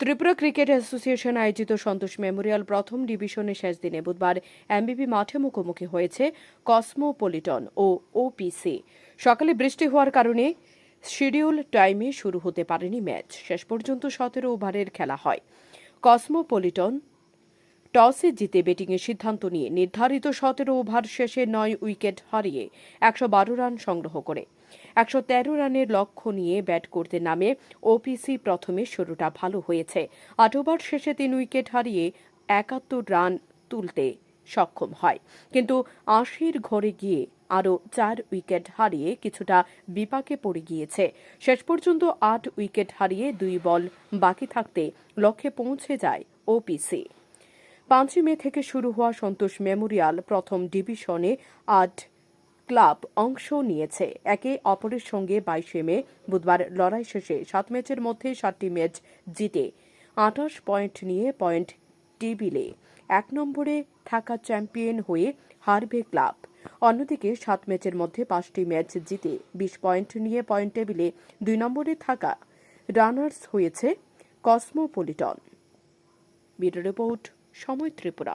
Tripura cricket association আয়োজিত সন্তোষ Memorial প্রথম ডিভিশনের শেষ দিনে বুধবার এমবিপি মাঠে মুখোমুখি হয়েছে কসমোপলিটন ও ওপিসি। সকালে বৃষ্টি হওয়ার কারণে শিডিউল টাইমে শুরু হতে পারেনি ম্যাচ। শেষ পর্যন্ত সতেরো ওভারের খেলা হয়। কসমোপলিটন টসে জিতে ব্যাটিংয়ের সিদ্ধান্ত নিয়ে নির্ধারিত সতেরো ওভার শেষে নয় উইকেট হারিয়ে একশো বারো রান সংগ্রহ করে। একশো তেরো রানের লক্ষ্য নিয়ে ব্যাট করতে নামে ওপিসি প্রথমে শুরুটা ভালো হয়েছে। আট ওভার শেষে তিন উইকেট হারিয়ে একাত্তর রান তুলতে সক্ষম হয়। কিন্তু আশির ঘরে গিয়ে আরও চার উইকেট হারিয়ে কিছুটা বিপাকে পড়ে গিয়েছে। শেষ পর্যন্ত আট উইকেট হারিয়ে দুই বল বাকি থাকতে লক্ষ্যে পৌঁছে যায় ওপিসি পাঁচই মে থেকে শুরু হওয়া সন্তোষ মেমোরিয়াল প্রথম ডিভিশনে আট ক্লাব অংশ নিয়েছে। একে অপরের সঙ্গে বাইশে মে, বুধবার লড়াই শেষে সাত ম্যাচের মধ্যে সাতটি ম্যাচ জিতে আঠাশ পয়েন্ট নিয়ে পয়েন্ট টেবিলে এক নম্বরে থাকা চ্যাম্পিয়ন হয়ে হারবে ক্লাব। অন্যদিকে সাত ম্যাচের মধ্যে পাঁচটি ম্যাচ জিতে বিশ পয়েন্ট নিয়ে পয়েন্ট টেবিলে দুই নম্বরে থাকা রানার্স হয়েছে কসমোপলিটন। ব্যুরো রিপোর্ট সময় ত্রিপুরা।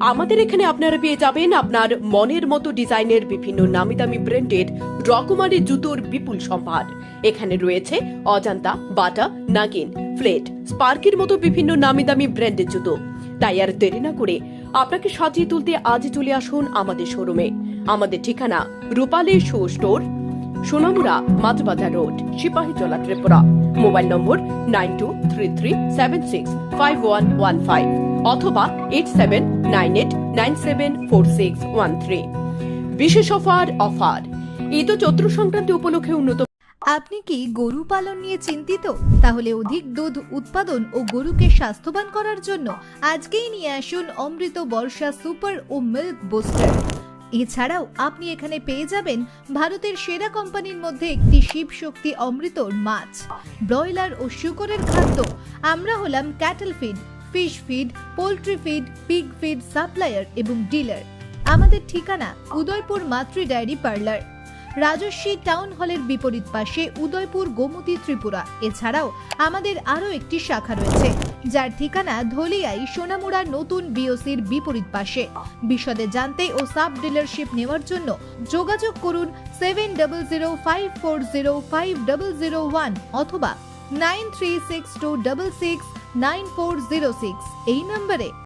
আমাদের এখানে আপনারা পেয়ে যাবেন আপনার মনের মতো ডিজাইনের বিভিন্ন নামি দামি ব্র্যান্ডের রকমারি জুতোর বিপুল সম্ভার। এখানে রয়েছে অজান্তা, বাটা, নাগিন, ফ্লেট, স্পার্কের মতো বিভিন্ন নামি দামি ব্র্যান্ডের জুতো। তাই আর দেরি না করে আপনাকে সাজিয়ে তুলতে আজই চলে আসুন আমাদের শোরুমে। আমাদের ঠিকানা Rupali shoe store Sonamura Majhbazar road Sepahijala Tripura. Mobile number nine two three three seven six five one one five অথবা eight seven nine eight nine seven four six one three. বিশেষ অফার অফার। ঈদ ও চৈত্র সংক্রান্তি উপলক্ষে উন্নত আপনি কি গরু পালন নিয়ে চিন্তিত? তাহলে অধিক দুধ, উৎপাদন ও গরুকে স্বাস্থ্যবান করার জন্য আজকেই নিয়ে আসুন অমৃত বর্ষা সুপার ও মিল্ক বুস্টার। এছাড়াও আপনি এখানে পেয়ে যাবেন ভারতের সেরা কোম্পানির মধ্যে একটি শিব শক্তি অমৃতর মাছ, ব্রয়লার ও শুকরের খাদ্য। আমরা হলাম cattle feed fish feed poultry feed pig feed supplier এবং ডিলার আমাদের ঠিকানা উদয়পুর মাতৃ ডায়েরি পার্লার। রাজস্বী টাউন হলের বিপরীত পাশে উদয়পুর গোমতী ত্রিপুরা। এছাড়াও আমাদের আরও একটি শাখা রয়েছে। যার ঠিকানা ধলিয়াই সোনামুড়ার নতুন বিওসির বিপরীত পাশে। বিশদে জানতে ও সাব ডিলারশিপ নেওয়ার জন্য যোগাযোগ করুন seven double zero five four zero five double zero one অথবা nine three six two six nine four zero six. এই নম্বরে